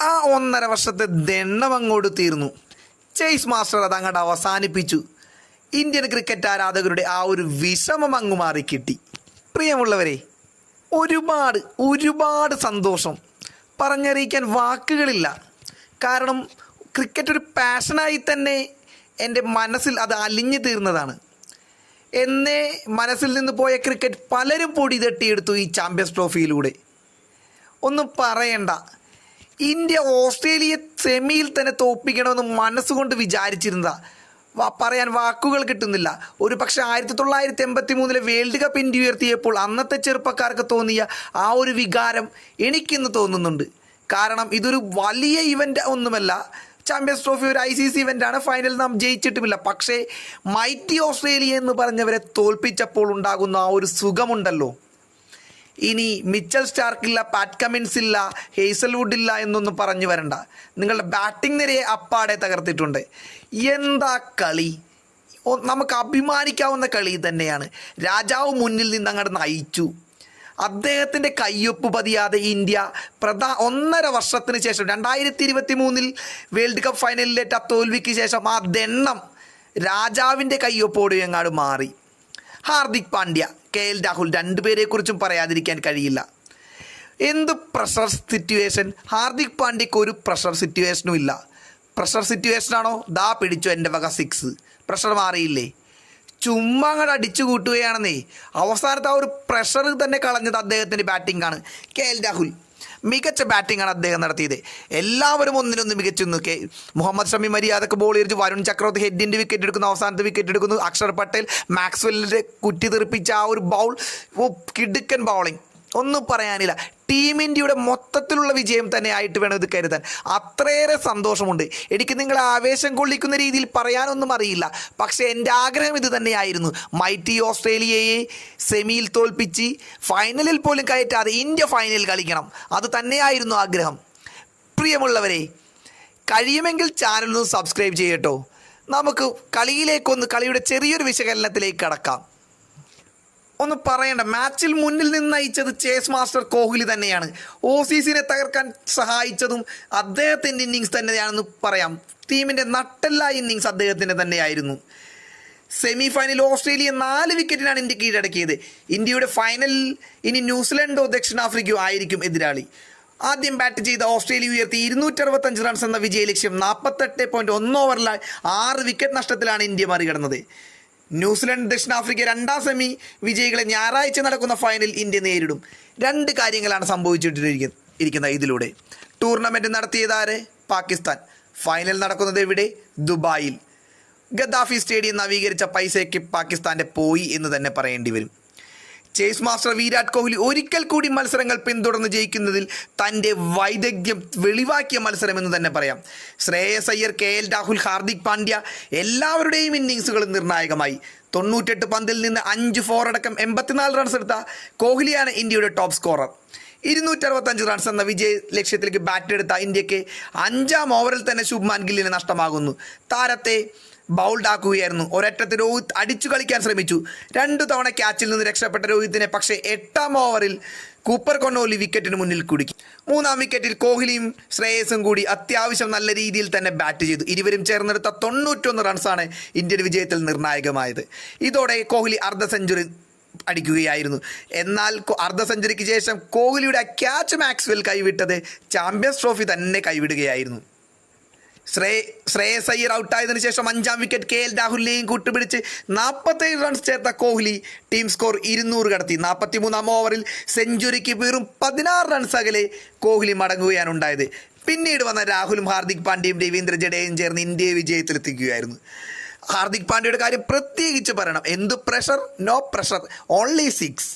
ആ ഒന്നര വർഷത്തെ ദണ്ണം അങ്ങോട്ട് തീർന്നു. ചേസ് മാസ്റ്റർ അത് അങ്ങോട്ട് അവസാനിപ്പിച്ചു. ഇന്ത്യൻ ക്രിക്കറ്റ് ആരാധകരുടെ ആ ഒരു വിഷമം അങ്ങ് മാറി കിട്ടി പ്രിയമുള്ളവരെ ഒരുപാട് ഒരുപാട് സന്തോഷം. പറഞ്ഞറിയിക്കാൻ വാക്കുകളില്ല. കാരണം ക്രിക്കറ്റ് ഒരു പാഷനായി തന്നെ എന്റെ മനസ്സിൽ അത് അലിഞ്ഞു തീർന്നതാണ്. എന്നേ മനസ്സിൽ നിന്ന് പോയ ക്രിക്കറ്റ് പലരും പൊടി തട്ടിയെടുത്തു ഈ ചാമ്പ്യൻസ് ട്രോഫിയിലൂടെ ഒന്നും പറയണ്ട. ഇന്ത്യ ഓസ്ട്രേലിയ സെമിയിൽ തന്നെ തോപ്പിക്കണമെന്ന് മനസ്സുകൊണ്ട് വിചാരിച്ചിരുന്നതാ. പറയാൻ വാക്കുകൾ കിട്ടുന്നില്ല. ഒരു പക്ഷേ ആയിരത്തി തൊള്ളായിരത്തി എൺപത്തി മൂന്നിലെ വേൾഡ് കപ്പ് ഇന്ത്യ ഉയർത്തിയപ്പോൾ അന്നത്തെ ചെറുപ്പക്കാർക്ക് തോന്നിയ ആ ഒരു വികാരം എനിക്കിന്ന് തോന്നുന്നുണ്ട്. കാരണം ഇതൊരു വലിയ ഇവന്റ് ഒന്നുമല്ല. ചാമ്പ്യൻസ് ട്രോഫി ഒരു ഐ സി സി ഇവന്റാണ് ഫൈനൽ നാം ജയിച്ചിട്ടുമില്ല. പക്ഷേ മൈറ്റി ഓസ്ട്രേലിയ എന്ന് പറഞ്ഞവരെ തോൽപ്പിച്ചപ്പോൾ ഉണ്ടാകുന്ന ആ ഒരു സുഖമുണ്ടല്ലോ. ഇനി മിച്ചൽ സ്റ്റാർക്കില്ല പാറ്റ് കമിൻസ് ഇല്ല ഹേസൽവുഡ് ഇല്ല എന്നൊന്നും പറഞ്ഞു വരണ്ട. നിങ്ങളുടെ ബാറ്റിംഗ് നിരയെ അപ്പാടെ തകർത്തിട്ടുണ്ട്. എന്താ കളി? നമുക്ക് അഭിമാനിക്കാവുന്ന കളി തന്നെയാണ് രാജാവ് മുന്നിൽ നിന്ന് അങ്ങോട്ട് നയിച്ചു. അദ്ദേഹത്തിന്റെ കയ്യൊപ്പ് പതിയാതെ ഇന്ത്യ പ്രധാ ഒന്നര വർഷത്തിന് ശേഷം രണ്ടായിരത്തി ഇരുപത്തി മൂന്നിൽ വേൾഡ് കപ്പ് ഫൈനലിലേറ്റ തോൽവിക്ക് ശേഷം ആ ദണ്ണം രാജാവിന്റെ കയ്യൊപ്പോട് എങ്ങാട് മാറി. ഹാർദിക് പാണ്ഡ്യ കെ എൽ രാഹുൽ രണ്ടുപേരെക്കുറിച്ചും പറയാതിരിക്കാൻ കഴിയില്ല. എന്ത് പ്രഷർ സിറ്റുവേഷൻ ഹാർദിക് പാണ്ഡ്യക്ക് ഒരു പ്രഷർ സിറ്റുവേഷനും ഇല്ല. പ്രഷർ സിറ്റുവേഷനാണോ ദാ പിടിച്ചു എന്റെ വക സിക്സ് പ്രഷർ മാറിയില്ലേ? ചുമ്മാ അങ്ങോട്ട് അടിച്ചു കൂട്ടുകയാണെന്നേ. അവസാനത്തെ ആ ഒരു പ്രഷർ തന്നെ കളഞ്ഞത് അദ്ദേഹത്തിന്റെ ബാറ്റിംഗാണ് കെ എൽ രാഹുൽ. മികച്ച ബാറ്റിംഗ് ആണ് അദ്ദേഹം നടത്തിയത്. എല്ലാവരും ഒന്നിനൊന്ന് മികച്ചു നിൽക്കെ. മുഹമ്മദ് ഷമി മര്യാദയ്ക്ക് ബോൾ എറിഞ്ഞു വരുൺ ചക്രവർത്തി ഹെഡിന്റെ വിക്കറ്റ് എടുക്കുന്നു. അവസാനത്തെ വിക്കറ്റ് എടുക്കുന്നു. അക്ഷർ പട്ടേൽ മാക്സ്വെല്ലിന്റെ കുറ്റി തെറിപ്പിച്ച ആ ഒരു ബൗൾ കിടുക്കൻ ബൗളിംഗ് ഒന്നും പറയാനില്ല. ടീം ഇന്ത്യയുടെ മൊത്തത്തിലുള്ള വിജയം തന്നെ ആയിട്ട് വേണം ഇത് കരുതാൻ. അത്രയേറെ സന്തോഷമുണ്ട്. എനിക്ക് നിങ്ങളെ ആവേശം കൊള്ളിക്കുന്ന രീതിയിൽ പറയാനൊന്നും അറിയില്ല. പക്ഷേ എന്റെ ആഗ്രഹം ഇത് തന്നെയായിരുന്നു. മൈറ്റി ഓസ്ട്രേലിയയെ സെമിയിൽ തോൽപ്പിച്ച് ഫൈനലിൽ പോലും കയറ്റാതെ ഇന്ത്യ ഫൈനലിൽ കളിക്കണം. അത് തന്നെയായിരുന്നു ആഗ്രഹം. പ്രിയമുള്ളവരെ കഴിയുമെങ്കിൽ ചാനലൊന്ന് സബ്സ്ക്രൈബ് ചെയ്യട്ടോ. നമുക്ക് കളിയിലേക്കൊന്ന് കളിയുടെ ചെറിയൊരു വിശകലനത്തിലേക്ക് കടക്കാം. ഒന്ന് പറയണ്ട. മാച്ചിൽ മുന്നിൽ നിന്ന് നയിച്ചത് ചേസ് മാസ്റ്റർ കോഹ്ലി തന്നെയാണ്. ഓസീസിനെ തകർക്കാൻ സഹായിച്ചതും അദ്ദേഹത്തിന്റെ ഇന്നിങ്സ് തന്നെയാണെന്ന് പറയാം. ടീമിന്റെ നട്ടെല്ല ഇന്നിങ്സ് അദ്ദേഹത്തിന്റെ തന്നെയായിരുന്നു. സെമി ഫൈനൽ ഓസ്ട്രേലിയ നാല് വിക്കറ്റിനാണ് ഇന്ത്യ കീഴടക്കിയത്. ഇന്ത്യയുടെ ഫൈനലിൽ ഇനി ന്യൂസിലൻഡോ ദക്ഷിണാഫ്രിക്കയോ ആയിരിക്കും എതിരാളി. ആദ്യം ബാറ്റ് ചെയ്ത ഓസ്ട്രേലിയ ഉയർത്തി ഇരുന്നൂറ്റി അറുപത്തഞ്ച് റൺസ് എന്ന വിജയ ലക്ഷ്യം നാൽപ്പത്തെട്ട് പോയിന്റ് ഒന്ന് ഓവറിലായി ആറ് വിക്കറ്റ് നഷ്ടത്തിലാണ് ഇന്ത്യ മറികടന്നത്. ന്യൂസിലൻഡ് ദക്ഷിണാഫ്രിക്ക രണ്ടാം സെമി വിജയികളെ ഞായറാഴ്ച നടക്കുന്ന ഫൈനൽ ഇന്ത്യ നേരിടും. രണ്ട് കാര്യങ്ങളാണ് സംഭവിച്ചിട്ടിരിക്കുന്നത് ഇരിക്കുന്നത് ഇതിലൂടെ. ടൂർണമെന്റ് നടത്തിയതാര് പാകിസ്ഥാൻ. ഫൈനൽ നടക്കുന്നത് എവിടെ? ദുബായിൽ. ഗദ്ദാഫി സ്റ്റേഡിയം നവീകരിച്ച പൈസയ്ക്ക് പാകിസ്ഥാന്റെ പോയി എന്ന് തന്നെ പറയേണ്ടി വരും. ചേസ് മാസ്റ്റർ വിരാട് കോഹ്ലി ഒരിക്കൽ കൂടി മത്സരങ്ങൾ പിന്തുടർന്ന് ജയിക്കുന്നതിൽ തന്റെ വൈദഗ്ധ്യം വെളിവാക്കിയ മത്സരമെന്ന് തന്നെ പറയാം. ശ്രേയസ് അയ്യർ കെ എൽ രാഹുൽ ഹാർദിക് പാണ്ഡ്യ എല്ലാവരുടെയും ഇന്നിങ്സുകൾ നിർണായകമായി. തൊണ്ണൂറ്റെട്ട് പന്തിൽ നിന്ന് അഞ്ച് ഫോർ അടക്കം എൺപത്തിനാല് റൺസ് എടുത്ത കോഹ്ലിയാണ് ഇന്ത്യയുടെ ടോപ്പ് സ്കോറർ ഇരുന്നൂറ്റി അറുപത്തഞ്ച് റൺസ് എന്ന വിജയ ലക്ഷ്യത്തിലേക്ക് ബാറ്റ് എടുത്ത ഇന്ത്യയ്ക്ക് അഞ്ചാം ഓവറിൽ തന്നെ ശുഭ്മാൻ ഗില്ലിന് നഷ്ടമാകുന്നു. താരത്തെ ബൗൾഡ് ആക്കുകയായിരുന്നു ഒരറ്റത്ത് രോഹിത് അടിച്ചു കളിക്കാൻ ശ്രമിച്ചു. രണ്ടു തവണ ക്യാച്ചിൽ നിന്ന് രക്ഷപ്പെട്ട രോഹിത്തിനെ പക്ഷേ എട്ടാം ഓവറിൽ കൂപ്പർ കൊന്നോലി വിക്കറ്റിന് മുന്നിൽ കുടുക്കി. മൂന്നാം വിക്കറ്റിൽ കോഹ്ലിയും ശ്രേയസും കൂടി അത്യാവശ്യം നല്ല രീതിയിൽ തന്നെ ബാറ്റ് ചെയ്തു. ഇരുവരും ചേർന്നെടുത്ത തൊണ്ണൂറ്റൊന്ന് റൺസാണ് ഇന്ത്യൻ വിജയത്തിൽ നിർണായകമായത്. ഇതോടെ കോഹ്ലി അർദ്ധ സെഞ്ചുറി അടിക്കുകയായിരുന്നു. എന്നാൽ അർദ്ധ സെഞ്ചുറിക്ക് ശേഷം കോഹ്ലിയുടെ ക്യാച്ച് മാക്സ്വെൽ കൈവിട്ടത് ചാമ്പ്യൻസ് ട്രോഫി തന്നെ കൈവിടുകയായിരുന്നു. ശ്രേ ശ്രേയസ് അയ്യർ ഔട്ടായതിനു ശേഷം അഞ്ചാം വിക്കറ്റ് കെ എൽ രാഹുലിനെയും കൂട്ടുപിടിച്ച് നാൽപ്പത്തേഴ് റൺസ് ചേർത്ത കോഹ്ലി ടീം സ്കോർ ഇരുന്നൂറ് കടത്തി. നാൽപ്പത്തി മൂന്നാം ഓവറിൽ സെഞ്ചുറിക്ക് വെറും പതിനാറ് റൺസ് അകലെ കോഹ്ലി മടങ്ങുകയാണ് ഉണ്ടായത്. പിന്നീട് വന്ന രാഹുലും ഹാർദിക് പാണ്ഡ്യയും രവീന്ദ്ര ജഡേയും ചേർന്ന് ഇന്ത്യയെ വിജയത്തിലെത്തിക്കുകയായിരുന്നു. ഹാർദിക് പാണ്ഡ്യയുടെ കാര്യം പ്രത്യേകിച്ച് പറയണം. എന്ത് pressure no pressure only six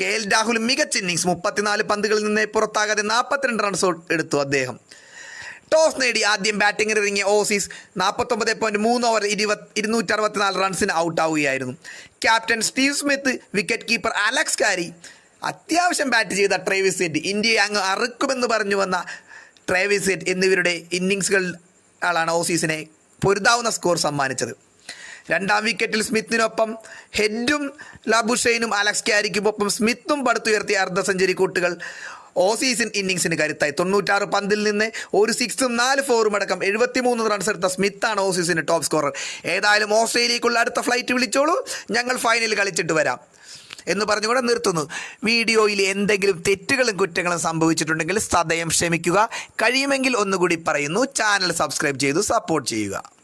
K L Rahul മികച്ച ഇന്നിങ്സ് മുപ്പത്തിനാല് പന്തുകളിൽ നിന്ന് പുറത്താകാതെ നാൽപ്പത്തിരണ്ട് റൺസ് എടുത്തു അദ്ദേഹം. ടോസ് നേടി ആദ്യം ബാറ്റിംഗിൽ ഇറങ്ങിയ ഓസീസ് നാൽപ്പത്തൊമ്പത് പോയിന്റ് മൂന്ന് ഓവർ ഇരുപത് ഇരുന്നൂറ്റി അറുപത്തിനാല് റൺസിന് ഔട്ടാവുകയായിരുന്നു captain Steve Smith wicket keeper Alex Carey അത്യാവശ്യം ബാറ്റ് ചെയ്ത ട്രേവിസ് സെറ്റ് ഇന്ത്യയെ അങ്ങ് അറുക്കുമെന്ന് പറഞ്ഞു വന്ന ട്രേവിസ് സെറ്റ് എന്നിവരുടെ ഇന്നിങ്സുകൾ ആളാണ് ഓസീസിനെ പൊരുതാവുന്ന സ്കോർ സമ്മാനിച്ചത്. രണ്ടാം വിക്കറ്റിൽ സ്മിത്തിനൊപ്പം ഹെഡും ലബുഷൈനും അലക്സ് ക്യാരിക്കുമൊപ്പം സ്മിത്തും പടുത്തുയർത്തിയ അർദ്ധ സെഞ്ചുറി കൂട്ടുകൾ ഓസീസിൻ ഇന്നിങ്സിന് കരുത്തായി. തൊണ്ണൂറ്റാറ് പന്തിൽ നിന്ന് ഒരു സിക്സും നാല് ഫോറും അടക്കം എഴുപത്തിമൂന്ന് റൺസ് എടുത്ത സ്മിത്താണ് ഓസീസിന്റെ ടോപ്പ് സ്കോറർ ഏതായാലും ഓസ്ട്രേലിയക്കുള്ള അടുത്ത ഫ്ലൈറ്റ് വിളിച്ചോളൂ. ഞങ്ങൾ ഫൈനൽ കളിച്ചിട്ട് വരാം. എന്ന് പറഞ്ഞുകൊണ്ട് നിർത്തുന്നു. വീഡിയോയിൽ എന്തെങ്കിലും തെറ്റുകളും കുറ്റങ്ങളും സംഭവിച്ചിട്ടുണ്ടെങ്കിൽ സദയം ക്ഷമിക്കുക. കഴിയുമെങ്കിൽ ഒന്നുകൂടി പറയുന്നു. ചാനൽ സബ്സ്ക്രൈബ് ചെയ്തു സപ്പോർട്ട് ചെയ്യുക.